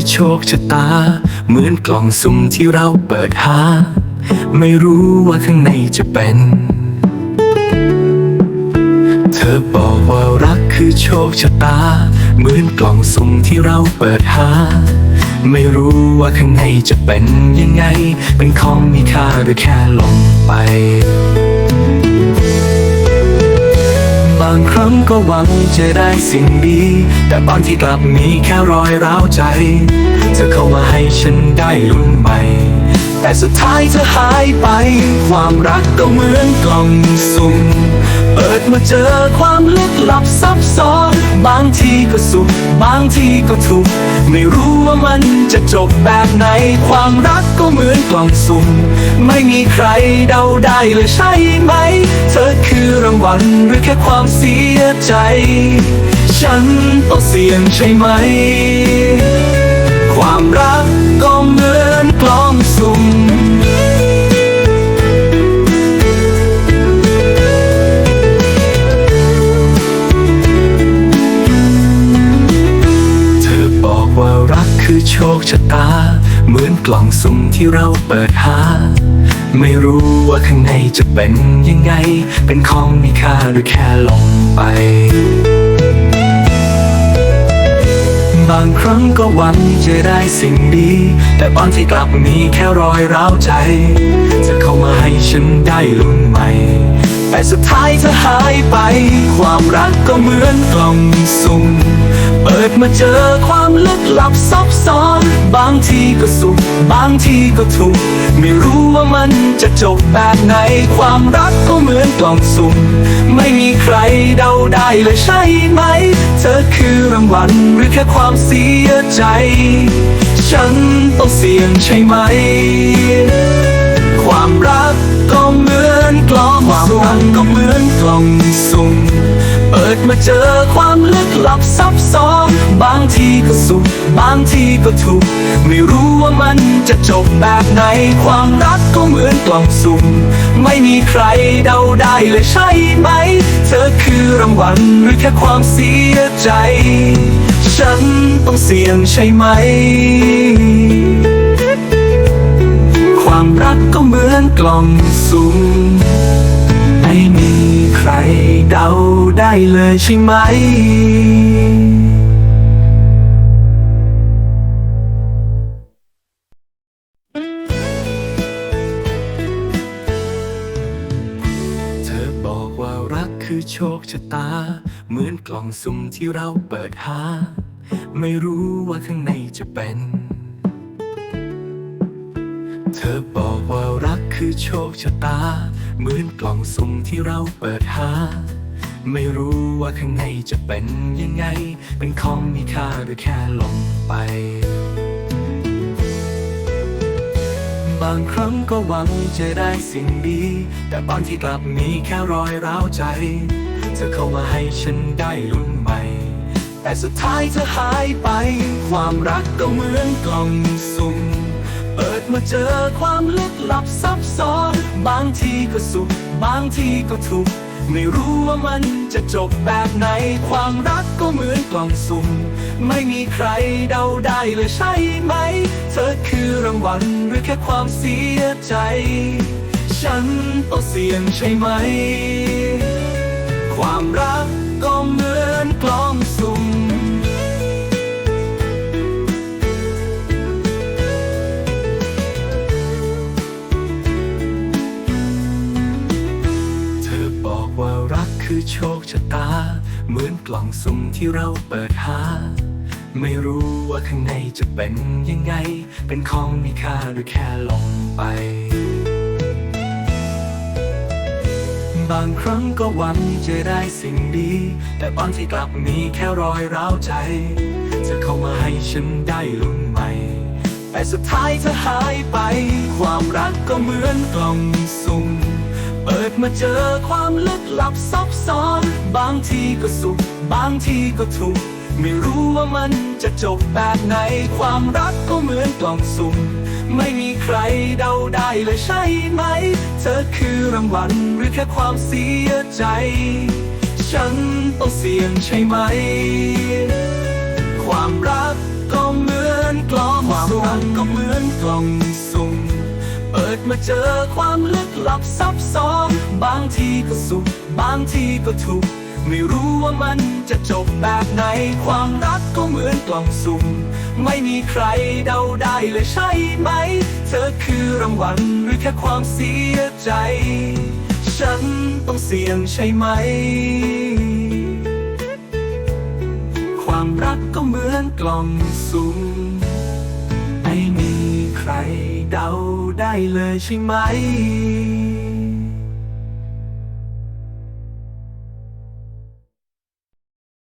ือโชคชะตา เหมือนกล่องสุ่มที่เราเปิดหา ไม่รู้ว่าข้างในจะเป็น เธอบอกว่ารักคือโชคชะตา เหมือนกล่องสุ่มที่เราเปิดหา ไม่รู้ว่าข้างในจะเป็นยังไง เป็นของมีค่าหรือแค่ลงไปางครั้งก็หวังจะได้สิ่งดี แต่บางที่กลับมีแค่รอยร้าวใจ เธอเข้ามาให้ฉันได้ลุ้นใหม่ แต่สุดท้ายเธอหายไป ความรักก็เหมือนกล่อง เปิดมาเจอความลึกลับซับซ้อน บางทีก็สุข บางทีก็ทุกข์ไม่รู้ว่ามันจะจบแบบไหน ความรักก็เหมือนกล่องสุ่ม ไม่มีใครเดาได้เลยใช่ไหม เธอคือรางวัลหรือแค่ความเสียใจ ฉันต้องเสี่ยงใช่ไหม คือโชคชะตา เหมือนกล่องสุ่มที่เราเปิดหา ไม่รู้ว่าข้างในจะเป็นยังไง เป็นของมีค่าหรือแค่ลงไป บางครั้งก็หวังจะได้สิ่งดี แต่บางที่กลับมีแค่รอยร้าวใจ จะเข้ามาให้ฉันได้ลุ้นใหม่แต่สุดท้ายเธอหายไป ความรักก็เหมือนกล่องสุ่ม มาเจอความลึกลับซับซ้อน บางทีก็สุข บางทีก็ทุกข์ไม่รู้ว่ามันจะจบแบบไหน ความรักก็เหมือนกล่องสุ่มไม่มีใครเดาได้เลยใช่ไหม เธอคือรางวัลหรือแค่ความเสียใจ ฉันต้องเสี่ยงใช่ไหม ความรักก็เหมือนกล่องความรักก็เหมือนกล่องสุ่ม มาเจอความลึกลับซับซ้อนบางทีก็สุข บางทีก็ทุกข์ไม่รู้ว่ามันจะจบแบบไหน ความรักก็เหมือนกล่องสุ่ม ไม่มีใครเดาได้เลยใช่ไหม เธอคือรางวัลหรือแค่ความเสียใจ ฉันต้องเสี่ยงใช่ไหมความรักก็เหมือนกล่องสุ่ม ได้เลยใช่ไหม เธอบอกว่ารักคือโชคชะตา เหมือนกล่องสุ่มที่เราเปิดหา ไม่รู้ว่าข้างในจะเป็นเธอบอกว่ารักคือโชคชะตา เหมือนกล่องสุ่มที่เราเปิดหา ไม่รู้ว่าข้างในจะเป็นยังไง เป็นของมีค่าหรือแค่ลงไป บางครั้งก็หวังจะได้สิ่งดี แต่บางที่กลับมีแค่รอยร้าวใจ เธอเข้ามาให้ฉันได้ลุ้นใหม่ แต่สุดท้ายเธอหายไป ความรักก็เหมือนกล่องสุ่มเปิดมาเจอความลึกลับซับซ้อน บางทีก็สุข บางทีก็ทุกข์ ไม่รู้ว่ามันจะจบแบบไหน ความรักก็เหมือนกล่องสุ่ม ไม่มีใครเดาได้เลยใช่ไหม เธอคือรางวัลหรือแค่ความเสียใจ ฉันต้องเสี่ยงใช่ไหมความ คือโชคชะตา เหมือนกล่องสุ่มที่เราเปิดหา ไม่รู้ว่าข้างในจะเป็นยังไง เป็นของมีค่าหรือแค่ลงไป บางครั้งก็หวังจะได้สิ่งดี แต่บางทีกลับมีแค่รอยร้าวใจ จะเข้ามาให้ฉันได้ลุ้นใหม่แต่สุดท้ายเธอหายไป ความรักก็เหมือนกล่องสุ่ม ปิดมาเจอความลึกลับซับซ้อน บางทีก็สุข บางทีก็ทุกข์ไม่รู้ว่ามันจะจบแบบไหน ความรักก็เหมือนกล่องสุ่ม ไม่มีใครเดาได้เลยใช่ไหม เธอคือรางวัลหรือแค่ความเสียใจ ฉันต้องเสี่ยงใช่ไหม ความรักก็เหมือนกล่องความรักก็เหมือนกล่องสุ่ม ดมาเจอความลึกลับซับซ้อน บางทีก็สุข บางทีก็ทุกข์ไม่รู้ว่ามันจะจบแบบไหน ความรักก็เหมือนกล่องสุ่ม ไม่มีใครเดาได้เลยใช่ไหม เธอคือรางวัลหรือแค่ความเสียใจ ฉันต้องเสี่ยงใช่ไหม ความรักก็เหมือนกล่องสุ่มไม่มี เลยใช่ไหม